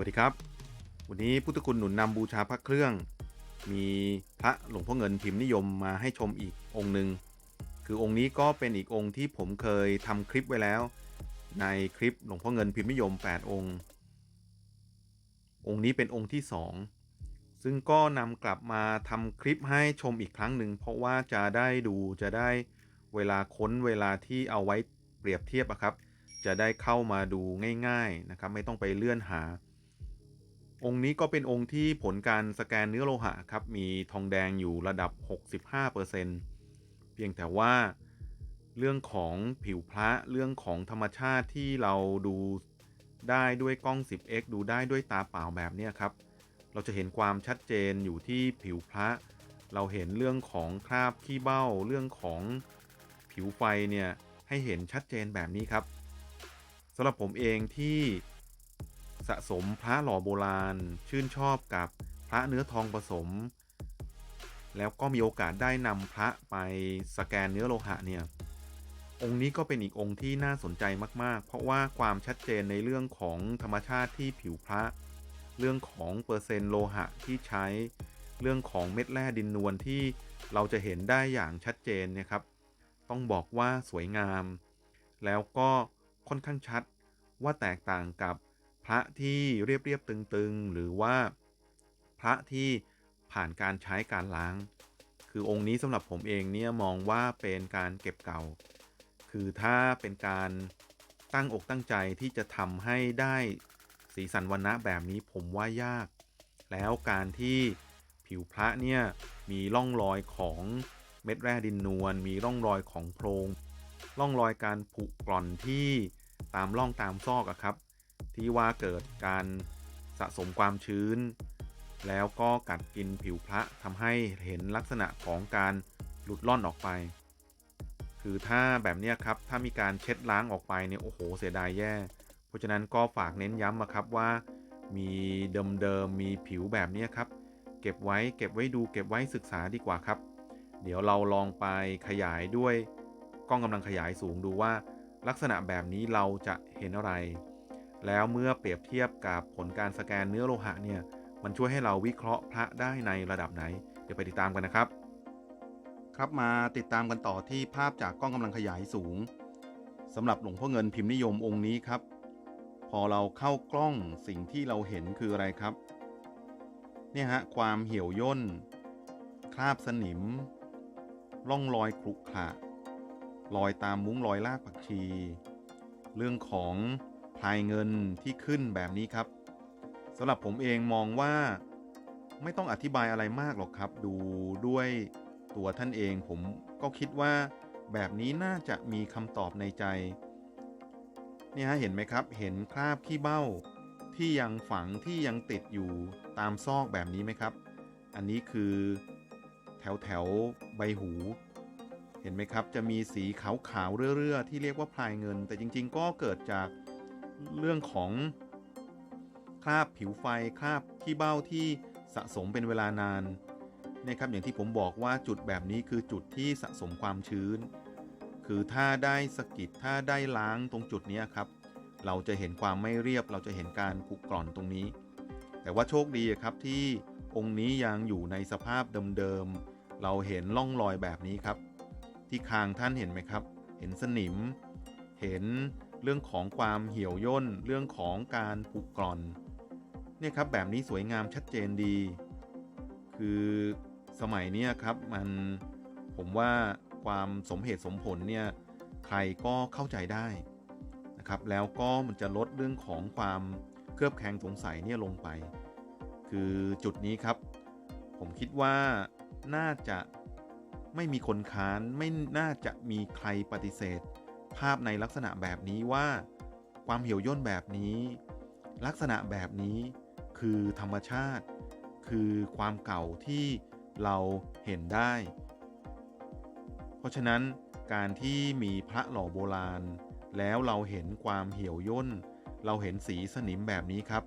วัสดีครับ วันนี้พุทธคุณหนุนนำบูชาพระเครื่อง มีพระหลวงพ่อเงินพิมพ์นิยมมาให้ชมอีกองค์หนึ่งคือองค์นี้ก็เป็นอีกองค์ที่ผมเคยทำคลิปไว้แล้ว ในคลิปหลวงพ่อเงินพิมพ์นิยม 8 องค์ องค์นี้เป็นองค์ที่ 2 ซึ่งก็นำกลับมาทำคลิปให้ชมอีกครั้งหนึ่งเพราะว่าจะได้ดูจะได้เวลาค้นเวลาที่เอาไว้เปรียบเทียบอะครับ จะได้เข้ามาดูง่าย ๆนะครับ ไม่ต้องไปเลื่อนหา องค์นี้ก็เป็นองค์ที่ผลการสแกนเนื้อโลหะครับ มีทองแดงอยู่ระดับ 65%เเพียงแต่ว่าเรื่องของผิวพระเรื่องของธรรมชาติที่เราดูได้ด้วยกล้อง 10x ดูได้ด้วยตาเปล่าแบบนี้ครับ เราจะเห็นความชัดเจนอยู่ที่ผิวพระ เราเห็นเรื่องของคราบขี้เบ้า เรื่องของผิวไฟเนี่ยให้เห็นชัดเจนแบบนี้ครับสำหรับผมเองที่ สะสมพระหล่อโบราณ ชื่นชอบกับพระเนื้อทองผสม แล้วก็มีโอกาสได้นำพระไปสแกนเนื้อโลหะเนี่ย องค์นี้ก็เป็นอีกองค์ที่น่าสนใจมากๆ เพราะว่าความชัดเจนในเรื่องของธรรมชาติที่ผิวพระ เรื่องของเปอร์เซ็นต์โลหะที่ใช้ เรื่องของเม็ดแร่ดินนวลที่เราจะเห็นได้อย่างชัดเจนนะครับ ต้องบอกว่าสวยงาม แล้วก็ค่อนข้างชัดว่าแตกต่างกับ พระที่เรียบๆตึงๆ หรือว่าพระที่ผ่านการใช้การล้าง คือองค์นี้สำหรับผมเองเนี่ยมองว่าเป็นการเก็บเก่า คือถ้าเป็นการตั้งอกตั้งใจที่จะทำให้ได้สีสันวันณะแบบนี้ผมว่ายาก แล้วการที่ผิวพระเนี่ยมีร่องรอยของเม็ดแร่ดินนวลมีร่องรอยของโพรงร่องรอยการผุกร่อนที่ตามร่องตามซอกอะครับ ที่ว่าเกิดการสะสมความชื้น แล้วก็กัดกินผิวพระทำให้เห็นลักษณะของการหลุดล่อนออกไป คือถ้าแบบนี้ครับถ้ามีการเช็ดล้างออกไปเนี่ยโอ้โหเสียดายแย่ เพราะฉะนั้นก็ฝากเน้นย้ำนะครับว่า มีเดิมๆมีผิวแบบนี้ครับ เก็บไว้เก็บไว้ดูเก็บไว้ศึกษาดีกว่าครับ เดี๋ยวเราลองไปขยายด้วยกล้องกำลังขยายสูงดูว่า ลักษณะแบบนี้เราจะเห็นอะไร แล้วเมื่อเปรียบเทียบกับผลการสแกนเนื้อโลหะเนี่ย มันช่วยให้เราวิเคราะห์พระได้ในระดับไหน เดี๋ยวไปติดตามกันนะครับ ครับมาติดตามกันต่อที่ภาพจากกล้องกำลังขยายสูงสำหรับหลวงพ่อเงินพิมพ์นิยมองค์นี้ครับ พอเราเข้ากล้องสิ่งที่เราเห็นคืออะไรครับ เนี่ยฮะความเหี่ยวย่น คราบสนิม ร่องรอยขรุขระรอยตามมุ้งรอยลากผักชี เรื่องของ พลายเงินที่ขึ้นแบบนี้ครับสำหรับผมเองมองว่าไม่ต้องอธิบายอะไรมากหรอกครับ ดูด้วยตัวท่านเองผมก็คิดว่าแบบนี้น่าจะมีคำตอบในใจนี่ฮะเห็นไหมครับ เห็นคราบขี้เบ้าที่ยังฝังที่ยังติดอยู่ตามซอกแบบนี้ไหมครับ อันนี้คือแถวแถวใบหู เห็นไหมครับ จะมีสีขาวขาวเรื่อๆที่เรียกว่าพลายเงิน แต่จริง ๆ ก็เกิดจาก เรื่องของคราบผิวไฟคราบขี้เบ้าที่สะสมเป็นเวลานานนะครับอย่างที่ผมบอกว่าจุดแบบนี้คือจุดที่สะสมความชื้น คือถ้าได้สกิดถ้าได้ล้างตรงจุดนี้ครับ เราจะเห็นความไม่เรียบ เราจะเห็นการผุกร่อนตรงนี้ แต่ว่าโชคดีครับที่องค์นี้ยังอยู่ในสภาพเดิมๆเราเห็นร่องรอยแบบนี้ครับ ที่คางท่านเห็นไหมครับ เห็นสนิม เห็น เรื่องของความเหี่ยวย่น เรื่องของการผุกร่อน เนี่ยครับแบบนี้สวยงามชัดเจนดี คือสมัยนี้ครับมันผมว่าความสมเหตุสมผลเนี่ยใครก็เข้าใจได้นะครับ แล้วก็มันจะลดเรื่องของความเคลือบแคลงสงสัยเนี่ยลงไป คือจุดนี้ครับ ผมคิดว่าน่าจะไม่มีคนค้านไม่น่าจะมีใครปฏิเสธ ภาพในลักษณะแบบนี้ว่า ความเหี่ยวย่นแบบนี้ ลักษณะแบบนี้คือธรรมชาติ คือความเก่าที่เราเห็นได้ เพราะฉะนั้นการที่มีพระหล่อโบราณ แล้วเราเห็นความเหี่ยวย่น เราเห็นสีสนิมแบบนี้ครับ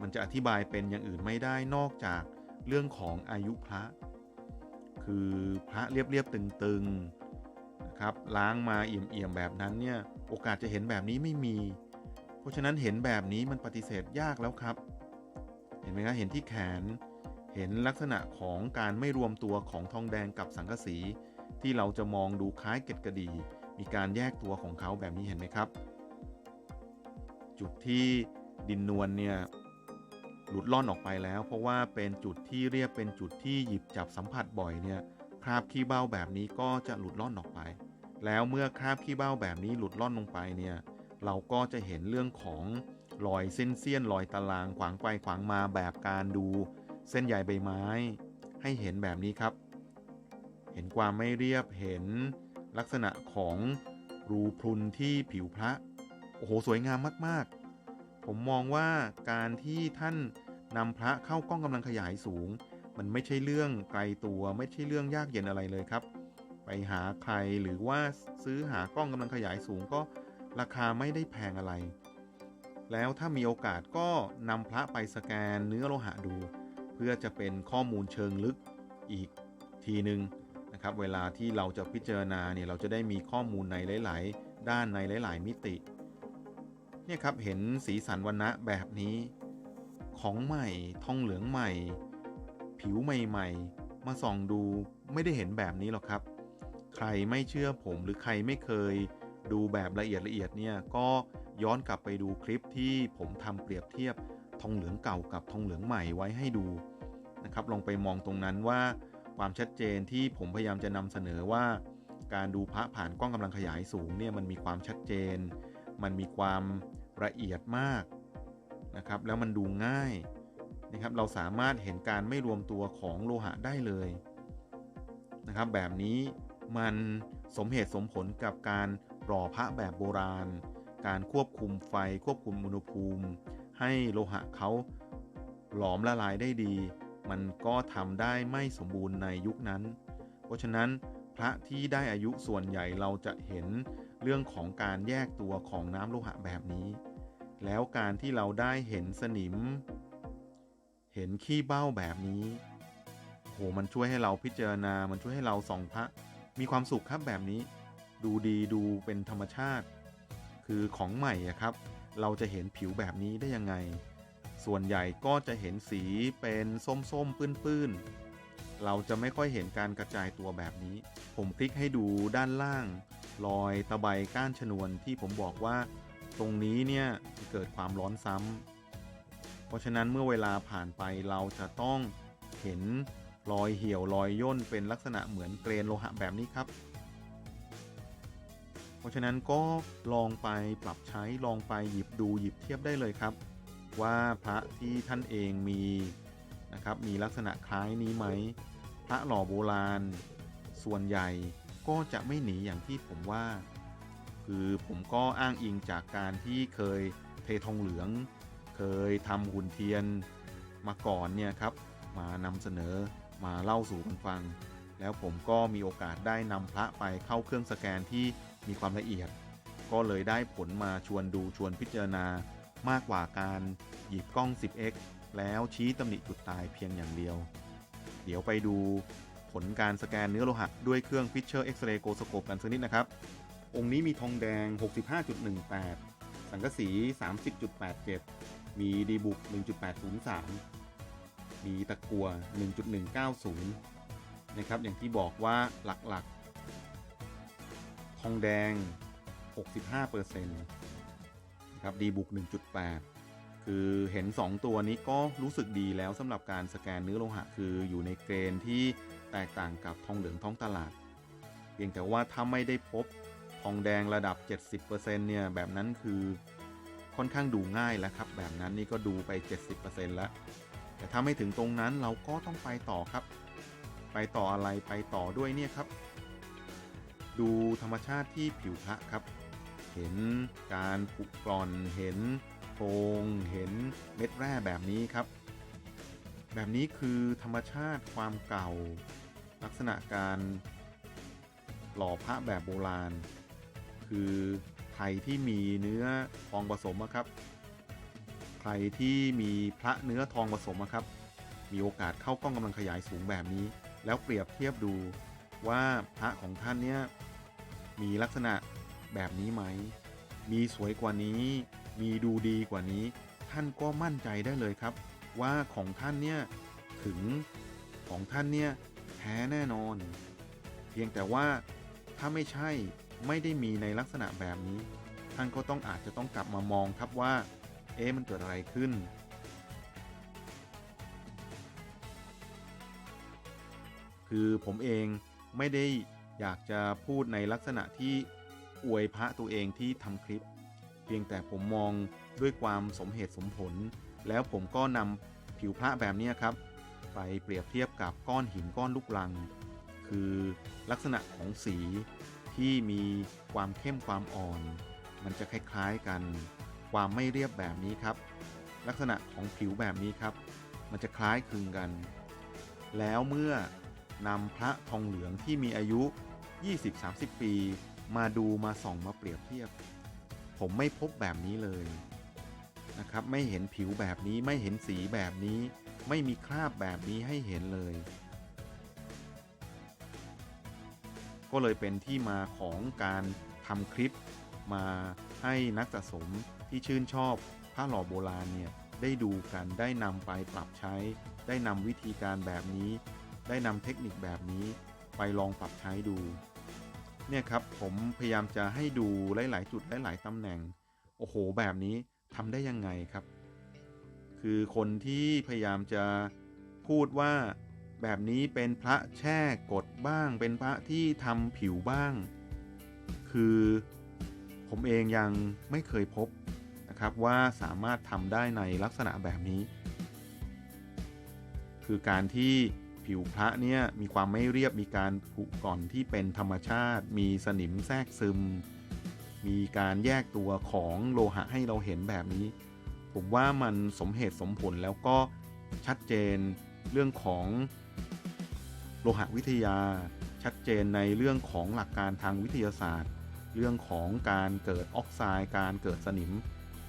มันจะอธิบายเป็นอย่างอื่นไม่ได้นอกจากเรื่องของอายุพระ คือพระเรียบๆตึงๆ นะครับล้างมาเอี่ยมๆแบบนั้นเนี่ยโอกาสจะเห็นแบบนี้ไม่มี เพราะฉะนั้นเห็นแบบนี้มันปฏิเสธยากแล้วครับ เห็นไหมครับเห็นที่แขน เห็นลักษณะของการไม่รวมตัวของทองแดงกับสังกะสี ที่เราจะมองดูคล้ายเกล็ดกระดี มีการแยกตัวของเขาแบบนี้เห็นไหมครับ จุดที่ดินนวลเนี่ยหลุดล่อนออกไปแล้ว เพราะว่าเป็นจุดที่เรียกเป็นจุดที่หยิบจับสัมผัสบ่อยเนี่ย คราบขี้เบ้าแบบนี้ก็จะหลุดล่อนออกไป แล้วเมื่อคราบขี้เบ้าแบบนี้หลุดล่อนลงไปเนี่ย เราก็จะเห็นเรื่องของรอยเส้นเสี้ยนรอยตารางขวางไปขวางมาแบบการดู เส้นใยใบไม้ ให้เห็นแบบนี้ครับ เห็นความไม่เรียบเห็นลักษณะของรูพรุนที่ผิวพระ โอ้โห สวยงามมากๆ ผมมองว่าการที่ท่านนำพระเข้ากล้องกำลังขยายสูง มันไม่ใช่เรื่องไกลตัว ไม่ใช่เรื่องยากเย็นอะไรเลยครับ ไปหาใครหรือว่าซื้อหากล้องกำลังขยายสูงก็ราคาไม่ได้แพงอะไร แล้วถ้ามีโอกาสก็นำพระไปสแกนเนื้อโลหะดู เพื่อจะเป็นข้อมูลเชิงลึกอีกทีหนึ่งนะครับ เวลาที่เราจะพิจารณาเนี่ยเราจะได้มีข้อมูลในหลาย ๆ ด้านในหลาย ๆ มิติ เนี่ยครับเห็นสีสันวันนะแบบนี้ ของใหม่ทองเหลืองใหม่ ผิวใหม่ๆ มาส่องดูไม่ได้เห็นแบบนี้หรอกครับ ใครไม่เชื่อผมหรือใครไม่เคย ดูแบบละเอียดละเอียดเนี่ยก็ย้อนกลับไปดูคลิปที่ผมทำเปรียบเทียบทองเหลืองเก่ากับทองเหลืองใหม่ไว้ให้ดูนะครับลองไปมองตรงนั้นว่าความชัดเจนที่ผมพยายามจะนำเสนอว่า การดูพระผ่านกล้องกำลังขยายสูงเนี่ยมันมีความชัดเจน มันมีความละเอียดมากนะครับแล้วมันดูง่าย นะครับเราสามารถเห็นการไม่รวมตัวของโลหะได้เลยนะครับ แบบนี้มันสมเหตุสมผลกับการรอพระแบบโบราณ การควบคุมไฟควบคุมอุณหภูมิ ให้โลหะเขาหลอมละลายได้ดี มันก็ทำได้ไม่สมบูรณ์ในยุคนั้น เพราะฉะนั้นพระที่ได้อายุส่วนใหญ่เราจะเห็นเรื่องของการแยกตัวของน้ำโลหะแบบนี้ แล้วการที่เราได้เห็นสนิม เห็นขี้เบ้าแบบนี้โหมันช่วยให้เราพิจารณา มันช่วยให้เราส่องพระ มีความสุขครับแบบนี้ ดูดีดูเป็นธรรมชาติ คือของใหม่อะครับ เราจะเห็นผิวแบบนี้ได้ยังไง ส่วนใหญ่ก็จะเห็นสีเป็นส้มๆปื้นๆ เราจะไม่ค่อยเห็นการกระจายตัวแบบนี้ ผมคลิกให้ดูด้านล่าง รอยตะไบก้านชนวนที่ผมบอกว่า ตรงนี้เนี่ยเกิดความร้อนซ้ำ เพราะฉะนั้นเมื่อเวลาผ่านไปเราจะต้องเห็นรอยเหี่ยวรอยย่นเป็นลักษณะเหมือนเกรนโลหะแบบนี้ครับ เพราะฉะนั้นก็ลองไปปรับใช้ลองไปหยิบดูหยิบเทียบได้เลยครับ ว่าพระที่ท่านเองมีนะครับมีลักษณะคล้ายนี้ไหมพระหล่อโบราณ ส่วนใหญ่ก็จะไม่หนีอย่างที่ผมว่า คือผมก็อ้างอิงจากการที่เคยเททองเหลือง เคยทำหุ่นเทียนมาก่อนเนี่ยครับมานำเสนอมาเล่าสู่กันฟัง แล้วผมก็มีโอกาสได้นำพระไปเข้าเครื่องสแกนที่มีความละเอียด ก็เลยได้ผลมาชวนดูชวนพิจารณามากกว่าการหยิบกล้อง 10x แล้วชี้ตำหนิจุดตายเพียงอย่างเดียว เดี๋ยวไปดูผลการสแกนเนื้อโลหะด้วยเครื่อง Fisher X-ray g o s c o p e กันสักนิดนะครับ องค์นี้มีทองแดง 65.18 สังกะสี 30.87 มีดีบุก 1.803 มีตะกัว 1.190 นะครับ อย่างที่บอกว่าหลักๆ ทองแดง 65%นะครับ ดีบุก 1.8 คือเห็น 2 ตัวนี้ก็รู้สึกดีแล้วสำหรับการสแกนเนื้อโลหะ คืออยู่ในเกณฑ์ที่แตกต่างกับทองเหลืองท้องตลาด เพียงแต่ว่าถ้าไม่ได้พบทองแดงระดับ 70%เนี่ย แบบนั้นคือ ค่อนข้างดูง่ายแล้วครับ แบบนั้นนี่ก็ดูไป 70%แล้ว แต่ถ้าไม่ถึงตรงนั้นเราก็ต้องไปต่อครับ ไปต่ออะไรไปต่อด้วยเนี่ยครับ ดูธรรมชาติที่ผิวพระครับ เห็นการผุกร่อนเห็นโพรงเห็นเม็ดแร่แบบนี้ครับ แบบนี้คือธรรมชาติความเก่า ลักษณะการหล่อพระแบบโบราณ คือ รที่มีเนื้อทองผสมอะครับ ใครที่มีพระเนื้อทองผสมอะครับ มีโอกาสเข้ากล้องกำลังขยายสูงแบบนี้ แล้วเปรียบเทียบดูว่าพระของท่านเนี่ยมีลักษณะแบบนี้ไหม มีสวยกว่านี้ มีดูดีกว่านี้ ท่านก็มั่นใจได้เลยครับ ว่าของท่านเนี่ยถึงของท่านเนี่ยแท้แน่นอน เพียงแต่ว่าถ้าไม่ใช่ ไม่ได้มีในลักษณะแบบนี้ ท่านก็ต้องอาจจะต้องกลับมามองครับว่า เอ๊ะมันเกิดอะไรขึ้น คือผมเองไม่ได้อยากจะพูดในลักษณะที่อวยพระตัวเองที่ทำคลิป เพียงแต่ผมมองด้วยความสมเหตุสมผล แล้วผมก็นำผิวพระแบบนี้ครับ ไปเปรียบเทียบกับก้อนหินก้อนลูกลัง คือลักษณะของสี ที่มีความเข้มความอ่อน มันจะคล้ายๆกัน ความไม่เรียบแบบนี้ครับ ลักษณะของผิวแบบนี้ครับ มันจะคล้ายคลึงกัน แล้วเมื่อนำพระทองเหลืองที่มีอายุ 20-30 ปี มาดูมาส่องมาเปรียบเทียบ ผมไม่พบแบบนี้เลยนะครับ ไม่เห็นผิวแบบนี้ไม่เห็นสีแบบนี้ ไม่มีคราบแบบนี้ให้เห็นเลย ก็เลยเป็นที่มาของการทำคลิป มาให้นักสะสมที่ชื่นชอบผ้าหล่อโบราณเนี่ยได้ดูกันได้นำไปปรับใช้ ได้นำวิธีการแบบนี้ ได้นำเทคนิคแบบนี้ ไปลองปรับใช้ดู เนี่ยครับผมพยายามจะให้ดูหลาย ๆ จุดหลาย ๆตำแหน่ง โอ้โห แบบนี้ทำได้ยังไงครับ คือคนที่พยายามจะพูดว่า แบบนี้เป็นพระแช่กดบ้าง เป็นพระที่ทำผิวบ้าง คือผมเองยังไม่เคยพบนะครับว่าสามารถทำได้ในลักษณะแบบนี้ คือการที่ผิวพระเนี่ยมีความไม่เรียบมีการผุก่อนที่เป็นธรรมชาติ มีสนิมแทรกซึม มีการแยกตัวของโลหะให้เราเห็นแบบนี้ ผมว่ามันสมเหตุสมผลแล้วก็ชัดเจนเรื่องของ โลหะวิทยา ชัดเจนในเรื่องของหลักการทางวิทยาศาสตร์ เรื่องของการเกิดออกไซด์ การเกิดสนิม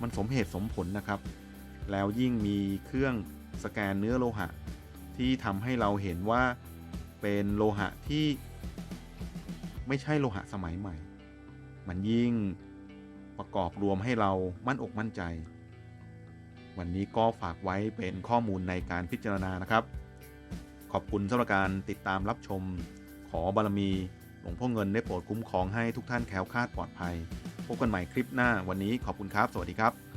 มันสมเหตุสมผลนะครับ แล้วยิ่งมีเครื่องสแกนเนื้อโลหะ ที่ทำให้เราเห็นว่าเป็นโลหะที่ ไม่ใช่โลหะสมัยใหม่ มันยิ่งประกอบรวมให้เรามั่นอกมั่นใจ วันนี้ก็ฝากไว้เป็นข้อมูลในการพิจารณานะครับ ขอบคุณสำหรับการติดตามรับชม ขอบารมีหลวงพ่อเงินได้โปรดคุ้มครองให้ทุกท่านแคล้วคลาดปลอดภัย พบกันใหม่คลิปหน้าวันนี้ขอบคุณครับ สวัสดีครับ